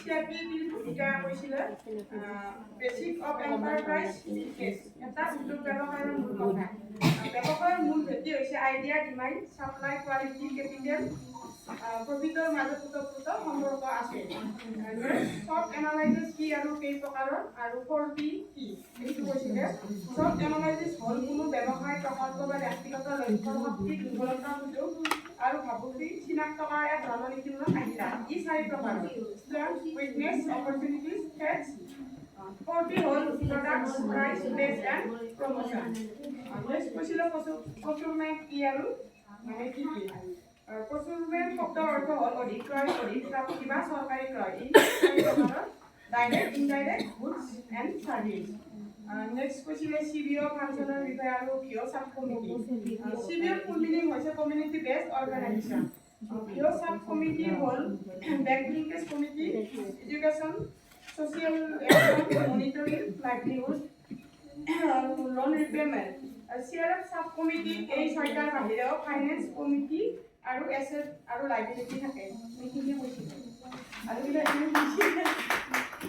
কৈছিলে basic of enterprise case এটা উদ্যোগ ব্যৱসায়ৰ মূল মূল ভেটি হৈছে idea demand supply quality capital প্ৰফিটৰ মাজত সম্পৰ্ক আছে চব এনালাইচিছ কি আৰু কেই প্ৰকাৰৰ আৰু ফ'ৰ কি এইটো কৈছিলে চব এনালাইচিছ হ'ল কোনো ব্যৱসায় প্ৰকল্প বা ব্যক্তিগত লক্ষ্যৰ শক্তি দুৰ্বলতা সুযোগ আৰু ভাবুকি চিনাক্ত কৰাৰ এক ৰণনীতিমূলক আহিলা ই চাৰি প্ৰকাৰৰ ষ্ট্ৰেংথ উইকনেছ অপৰচুনিটিজ থ্ৰেটছ ফ'ৰটি হ'ল products price place and promotion next কৈছিলোঁ প্ৰচুৰমেণ্ট কি আৰু মানে কি কি প্ৰচুৰমেণ্ট শব্দৰ অৰ্থ হ'ল অধিক ক্ৰয় অধিক প্ৰাপ্তি বা চৰকাৰী ক্ৰয় ই চাৰি প্ৰকাৰৰ direct indirect goods and services next কৈছিলে চি বি অ' ফাংচনৰ বিষয়ে আৰু VO' sub committee C B O' full meaning হৈছে কমিউনিটি বেছড অৰ্গেনাইজেশ্যন ভিঅ' চাব কমিটি হ'ল linkage committee, committee education social monitoring livelihood loan repayment CRF subcommittee এই ছয়টাৰ বাহিৰেও finance committee আৰু এছেট আৰু লাইবিলিটি থাকে। এইখিনিয়ে কৈছিলোঁ আৰু কিবা